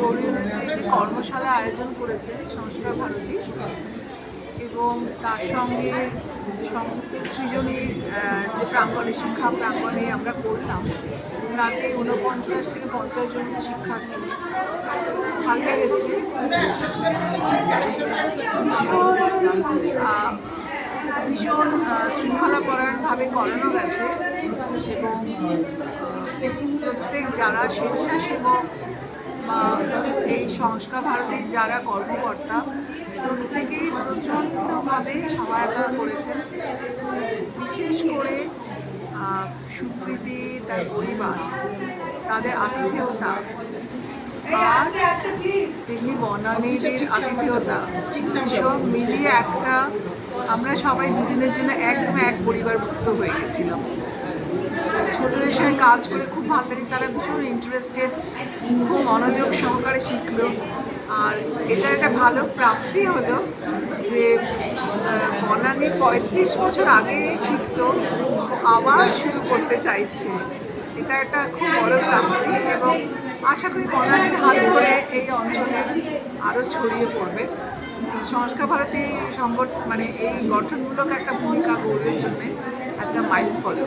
গৌরীয়নীতে যে কর্মশালা আয়োজন করেছে সংস্কার ভারতী। এবং তার সঙ্গে সংযুক্ত সৃজনীর যে প্রাঙ্গণে শিক্ষা প্রাঙ্গণে আমরা করলাম তাতে ঊনপঞ্চাশ থেকে পঞ্চাশ জন শিক্ষার্থী ভালো লেগেছে ভীষণ আহ, শৃঙ্খলাপরায়ণভাবে করানো গেছে। এবং প্রত্যেক যারা স্বেচ্ছাসেবক এই সংস্কার ভারতের যারা কর্মকর্তা, প্রত্যেকেই প্রচণ্ডভাবে সহায়তা করেছেন। বিশেষ করে সুপ্রীতি, তার পরিবার, তাদের আতিথেয়তা আর তেমনি বনানীদের আতিথেয়তা সব মিলিয়ে একটা আমরা সবাই দুদিনের জন্য একদম এক পরিবারভুক্ত হয়ে গেছিলাম। ছোটদের সঙ্গে কাজ করে খুব ভালো লাগে। তারা ভীষণ ইন্টারেস্টেড খুব মনোযোগ সহকারে শিখলো। আর এটা একটা ভালো প্রাপ্তি হলো যে বনানী পঁয়ত্রিশ বছর আগে শিখতো, আবার শুরু করতে চাইছে। এটা একটা খুব বড় প্রাপ্তি এবং আশা করি বনানীর হাত ধরে এই অঞ্চলে আরও ছড়িয়ে পড়বে। সংস্কার ভারতী সংগঠন মানে এই গঠনমূলক একটা ভূমিকা গৌরবের জন্য একটা মাইল ফলো